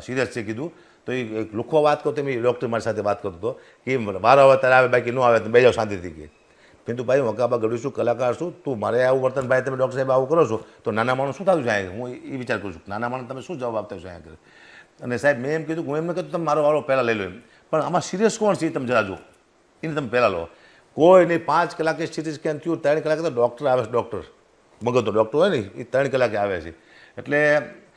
Serious છે કીધું. તો એ લુખો વાત કરતો મેં ડૉક્ટર મારી સાથે વાત કરતો હતો કે વારો આવે ત્યારે આવે, બાકી ન આવે તો બે જાવ શાંતિથી કે. પિન્તુ ભાઈ, હું કાબા ગઢું છું, કલાકાર છું. તું મારે આવું વર્તન ભાઈ, તમે ડૉક્ટર સાહેબ આવું કરો છો, તો નાના માણસ શું થતું છે હું એ વિચાર કરું છું, નાના માણસ તમે શું જવાબ આપતા છો અહીંયા અને સાહેબ, મેં એમ કીધું, હું એમ ન કીધું તમે મારો વારો પહેલાં લઈ લો એમ. પણ આમાં સિરિયસ કોણ છે એ તમે જરા જુઓ. એને તમે પહેલાં લો. કોઈ નહીં, પાંચ કલાકે સિટી સ્કેન થયું, ત્રણ કલાકે તો ડૉક્ટર આવે છે, ડૉક્ટર. મગજનો ડૉક્ટર હોય ને, એ ત્રણ કલાકે આવે છે. એટલે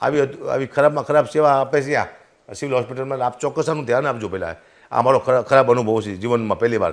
આવી આવી ખરાબમાં ખરાબ સેવા આપે છે આ. સિવિલ હોસ્પિટલમાં આપ ચોક્કસ આનું ધ્યાન આપજો પહેલાં. આ મારો ખરા- ખરાબ અનુભવ છે જીવનમાં પહેલી વાર.